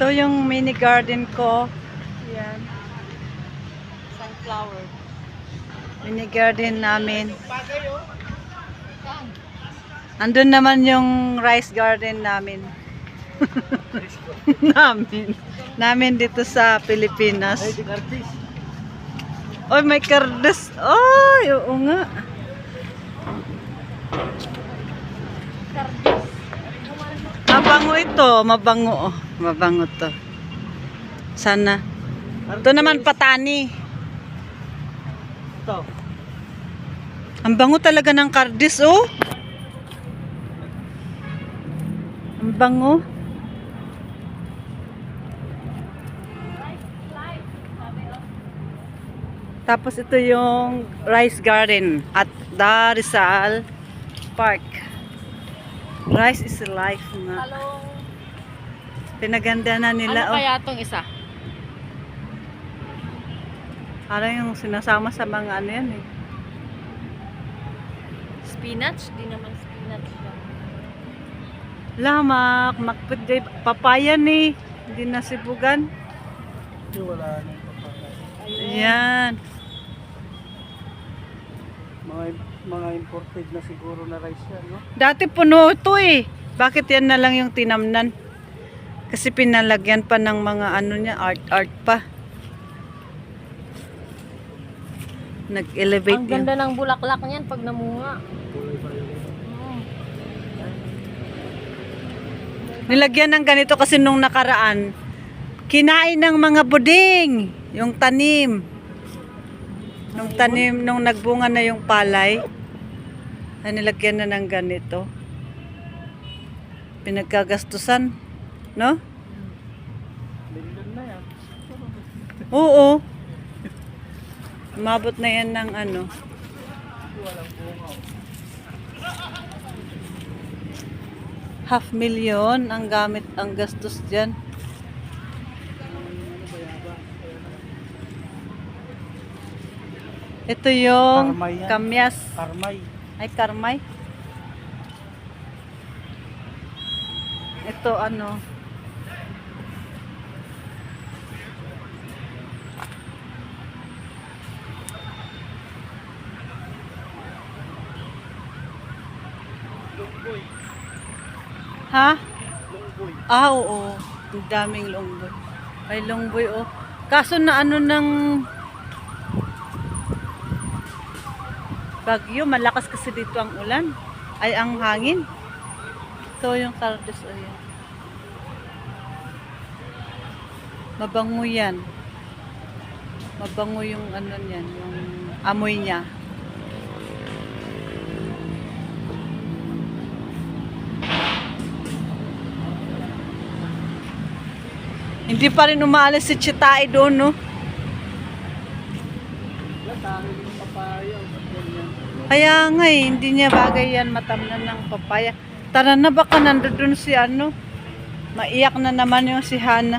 Ito yung mini garden ko. Yan. Sunflower. Mini garden namin. Andun naman yung rice garden namin. namin. Namin dito sa Pilipinas. Oy, may kardas. Oy, oo nga. Mabango ito. Mabango. oh. Mabango to. Sana. Ito naman patani. Ito. Ang bango talaga ng kardis, oh. Ang bango. Tapos ito yung rice garden at Darisal Park. Rice is life nga. Talong. Pinaganda na nila. ano oh. kaya tong isa? Parang yung sinasama sa mga ano yan eh. Spinach? Di naman spinach siya. Lamak, makpit day papaya ni. Hindi na sibugan. Ito wala nang papaya. Ayan. Mga, mga imported na siguro na rice yan, no? Dati puno ito eh. Bakit yan na lang yung tinamnan? Kasi pinalagyan pa ng mga ano niya, art-art pa. Nag-elevate Ang yung... ganda ng bulaklak niyan pag namunga. Nilagyan ng ganito kasi nung nakaraan, kinain ng mga buding, yung tanim. Nung tanim, nung nagbunga na yung palay, ay nilagyan na ng ganito. Pinagkagastusan, no? Na. Oo. Umabot na yan ng ano. Half million ang gamit, ang gastos dyan. Ito yung Karmay yan. kamyas. Karmay. Ay, karmay. Ito ano. Lungboy. Ha? Lungboy. Ah, oo. Ang daming longboy. Ay, longboy, oh. Kaso na ano ng bagyo, malakas kasi dito ang ulan. Ay, ang hangin. Ito yung cardos, oh yan. Mabango yan. Mabango yung ano niyan, yung amoy niya. Hindi pa rin umaalis si Chitae doon, no? Wala, dami yung papaya. Kaya nga eh, hindi niya bagay yan matamnan ng papaya. Tara na, baka nandoon si ano. Maiyak na naman yung si Hana.